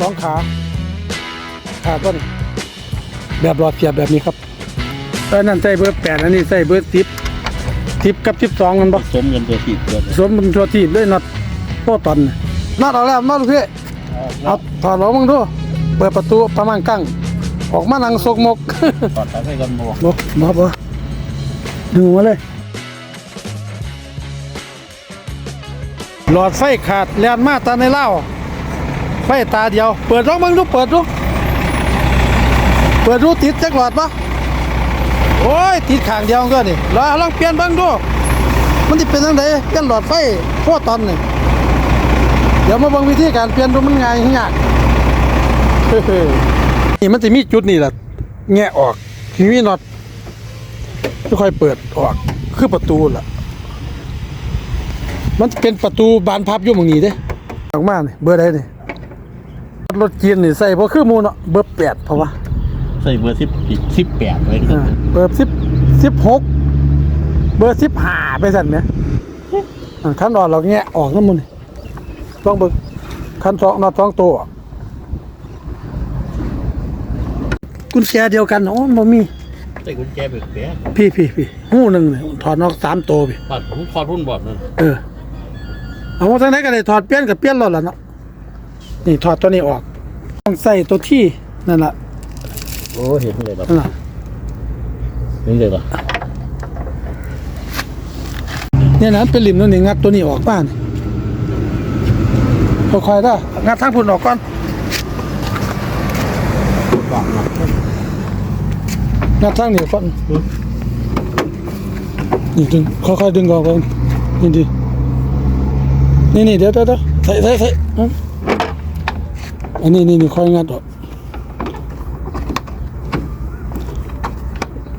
สองขาขาต้นแบบหลอดเสียบแบบนี้ครับเออนั่นใส่เบอร์แปดอันนี้ใส่เบอร์สิบสิบกับสิบสองมันบ่สมเงินตัวผิดตัวสวมเป็นตัวทีบด้วยน็อตโป้ตอนน่ะน็อตเอาแล้วน็อตลูกพี่เอาถอดลงมึงดูเปิดประตูประมาณกั้งออกมานั่งซกมกถอดสายไฟกันโมบ่บ่บ่ดึงมาเลยหลอดไฟขาดแลนมาตาในเล่า ไฟตาเดียว เปิดร้องมึงดูเปิดดูเปิดดูติดจักหลอดปะโอ้ยติดขางเดียวก็นี่ลองลองเปลี่ยนบ้างดูมันจะเป็นยังไงเปลี่ยนหลอดไฟโฟตอนนี่เดี๋ยวมาบิ่งวิธีการเปลี่ยนดูมันง่ายยากเฮ้ยนี่มันจะมีจุดนี่แหละแงะออกทีนี้น็อตค่อยเปิดออกคือประตูล่ะ มันเป็นประตูบานพับยู่หมองนี้เด้ออกมาเนี่ยเบอร์ใดนี่ รถจีนนี่ใส่บ่คือหมูเนาะเบอร์แปดเพราะว่าใส่เบอร์สิบสิบแปดไว้อ่าเบอร์สิบสิบหกเบอร์สิบห้าไปสั่นไหมอ่าขั้นตอนเราแงะออกน้ำมันนี่ต้องเบิกขั้นสองนอท้องตัวกุญแจเดียวกันโอ้บ่มีใส่กุญแจเบิกแปดพี่พี่พี่หูหนึ่งเนี่ยถอดนอกสามตัวพี่ปัดผมถอดรุ่นบอดนั่นเออเอามาทางไหนก็ได้ถอดเปลี่ยนกับเปลี่ยนรถแล้วเนาะ นี่ถอดตัวนี้ออก ต้องใส่ตัวที่นั่นแหละโอ้เห็นเลยแบบนั่นแหละเห็นเลยเหรอเนี่ยนะเป็นริมตัวนี้งัดตัวนี้ออกบ้านค่อยๆได้องัดทางพุ่นออกก่อนบอกนะงัดทางนี้ก่อนนี่ดึงค่อยๆดึงออกก่อนนี่ดินี่นี่เดี๋ยวเดี๋ยวเดี๋ยวใส่ใส่ใส่เอาอันนี้นี่นี่ค่อยงัดออก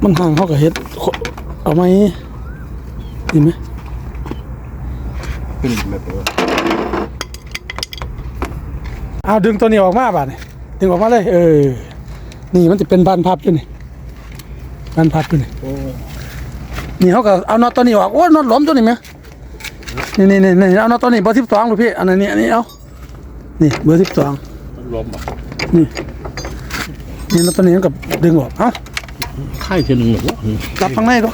มันห่างเขากับเฮ็ด เอาไหมเห็นไหมขึ้นแบบว่าเอาดึงตัวนี้ออกมาบาดนี่ดึงออกมาเลย เออ นี่มันจะเป็นบานพับอยู่นี่บานพับอยู่นี่โอ้นี่เขาก็เอาน็อตตัวนี้ออก โอ้ยน็อตหลอมตัวนี้ไหมนี่นี่นี่นี่เอาน็อตตัวนี้เบอร์สิบสองลูกพี่ อันนี้นี่อันนี้เอานี่เบอร์สิบสอง มันล้มอะนี่นี่น็อตตัวนี้มันกับดึงออกเอ้าไข่เทียนหนึ่งหรอวะรับข้างในดู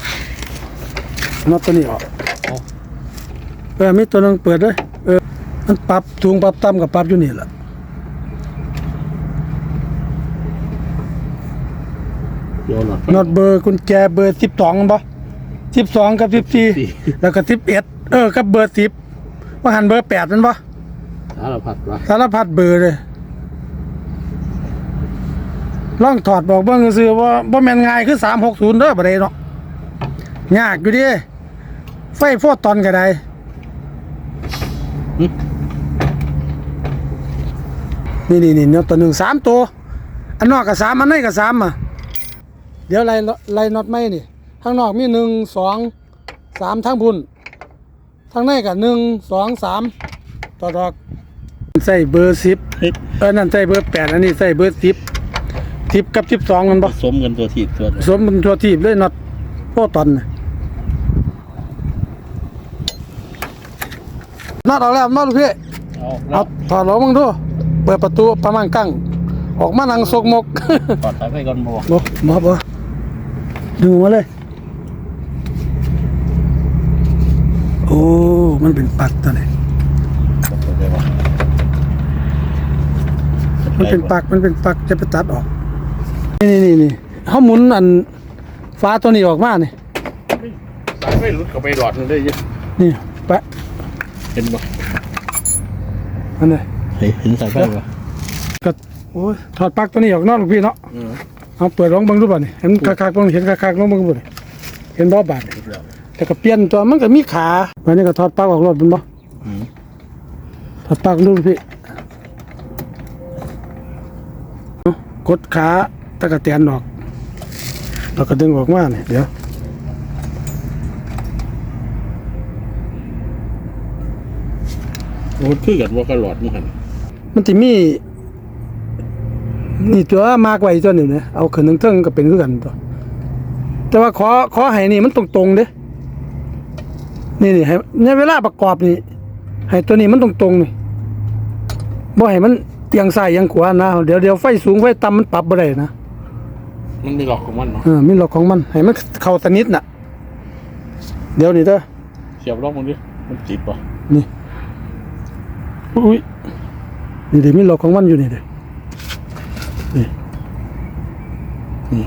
น็อตตัวนี้ออกเออมีตัวหนึงเปิดด้วยเออมันปรับสูงปรับต่ำกับปรับอยู่นี่แหละเดี๋ยวหลอดน็อตเบอร์กุญแจเบอร์สิบสองปะสิบสองกับสิบสี่แล้วก็สิบเอ็ดเออกับเบอร์สิบว่าหันเบอร์แปดนั่นปะสารพัดวะสารพัดเบอร์เลย ลองถอดบอกเบิ่งซื้อว่าบ่แม่นง่ายคือสามหกศูนย์เด้อบ่ได้เนาะยากอยู่ดิไฟโฟตอนก็ได้นี่นี่นี่เนาะตัวหนึ่งสามตัวอันนอกกับสามอันในกับสามอะเดี๋ยวไล่ไล่น็อตไม่นี่ข้างนอกมีหนึ่งสองสามทั้งบุญทั้งในกับหนึ่งสองสามต่อดอกใส่เบอร์สิบเออนั่นใส่เบอร์แปดอันนี้ใส่เบอร์สิบ สิบกับสิบสองมันบ่สมเงินตัวผิดตัวสมเป็นตัวทีบเลยน็อตโปตอนน่ะน็อตเอาแล้วน็อตลูกพี่เอาเอาถอดลงมึงดูเปิดประตูประมาณกั้งออกมานั่งซกมกถอดสายไฟกันโมบ่บ่บ่ดึงมาเลย โอ้ มันเป็นปลักตัวนี้มันเป็นปลักมันเป็นปลักจะไปตัดออก นี่นี่นี่เขาหมุนอันฟ้าตัวนี้ออกมานี่สายไฟหลุดเข้าไปหลอดนึงได้ยังนี่แปะเห็นปะอันนี้เห็นสายไฟปะก็โอ้ยถอดปลักตัวนี้ออกเนอกลูกพี่เนาะเอาเปิดลองเบิ่งดูบ่นี่เห็นคักๆเบิ่งเห็นคักๆลองเบิ่งบ่นี่เห็นบ่บาดนี่แต่ก็เปลี่ยนตัวมันก็มีขาวันนี้ก็ถอดปลั๊กออกรถเป็นบ่ถอดปลั๊กดูพี่เอากดขา ตะกะแตนออกแล้วก็ดึงออกมานี่เดี๋ยวโอ้คือกันว่าก็หลอดมั้งหันมันสิมีนี่ตัวมากไว้ตัวหนึงนะเอาขึ้นเทิงๆก็เป็นคือกันตัวแต่ว่าขอขอให้นี่มันตรงๆเด้นี่นี่ให้ในเวลาประกอบนี่ให้ตัวนี้มันตรงๆนี่บ่ให้มันเอียงซ้ายเอียงขวานะเดี๋ยวเดี๋ยวไฟสูงไฟต่ำมันปรับบ่ได้นะ มันมีหลอกของมันเนาะเออมีหลอกของมันให้มันเข้าสนิทน่ะ เดี๋ยวนี่เด้อเสียบล็อกมันดิมันติดป่ะนี่อุ้ยนี่เดี๋ยวมีหลอกของมันอยู่นี่เด้อนี่นี่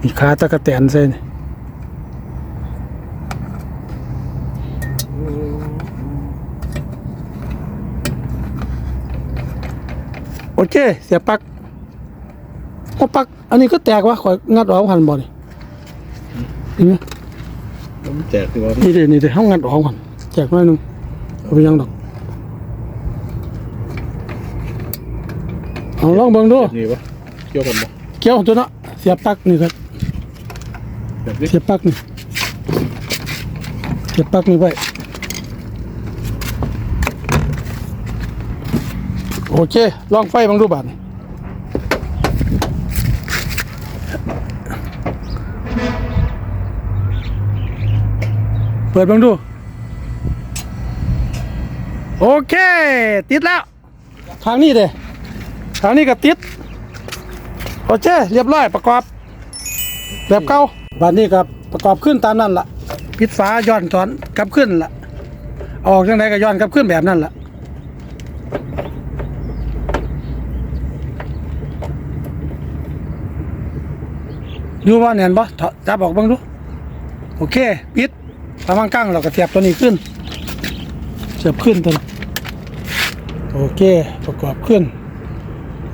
มีขาตะกะแตนใส่นี่โอเค เสียบปลักโอ้ปลัก อันนี้ก็แตกวะข่อยงัดออกหันบ่นี่นี่ไงมันแจกที่ว่านี่เดี๋ยวนี่เดี๋ยวห้องงัดออกหันแจกหน่อยหนึงเอาไปยังดอกเอาลองเบิ่งดูแบบนี้ปะเกี่ยวกันปะเกี่ยวตัวเนาะเสียบปลักนี่ครับแบบนี้เสียบปลักนี่เสียบปลักนี่ไว้โอเคลองไฟเบังดูบาดนี่ เปิดเบังดู โอเค ติดแล้ว ทางนี้เด้ทางนี้ก็ติด โอเค เรียบร้อยประกอบ แบบเก่าบัดนี้ก็ประกอบขึ้นตามนั้นล่ะปิดฝาย้อนถอนกลับขึ้นล่ะ ออกจังไดก็ย้อนกลับขึ้นแบบนั้นล่ะดูว่าแน่นบ่ถอดจับออกเบ้างดู โอเค ปิด ตามางกั้งเราก็เสียบตัวนี้ขึ้นเสียบขึ้นตัวนี้โอเค ประกอบขึ้น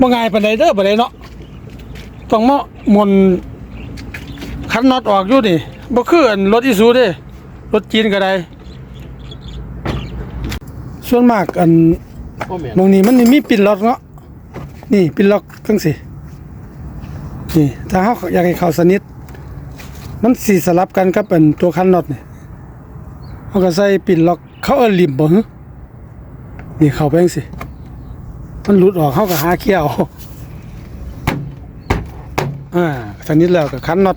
บ่ง่ายปานใดเด้อบ่ได้เนาะต้องมาหมนคันน็อตออกอยู่นี่บ่คืออันรถอีซูเด้รถจีนก็ได้ส่วนมากอันโอ้แม่นหมองนี้มันนี่มีปินล็อกเนาะนี่ปินล็อกจังสินี่ถ้าเฮาอยากให้เข้าสนิท มันสิสลับกันกับอันตัวคันน็อตนี่ เฮาก็ใส่ปินล็อกเขาเอิ้นลิมบ่ฮึนี่เข้าไปจังสิ มันหลุดออกเฮาก็หาเคี่ยวอ่าสนิทแล้วก็คันน็อต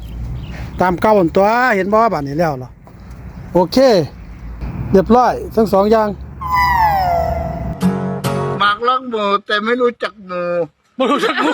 ตามเก้าอันตัวเห็นบ่ว่าบัดนี้แล้วเหรอโอเคเรียบร้อยทั้งสองอย่างหมากลักหมูแต่ไม่รู้จักหมูบ่รู้จักกู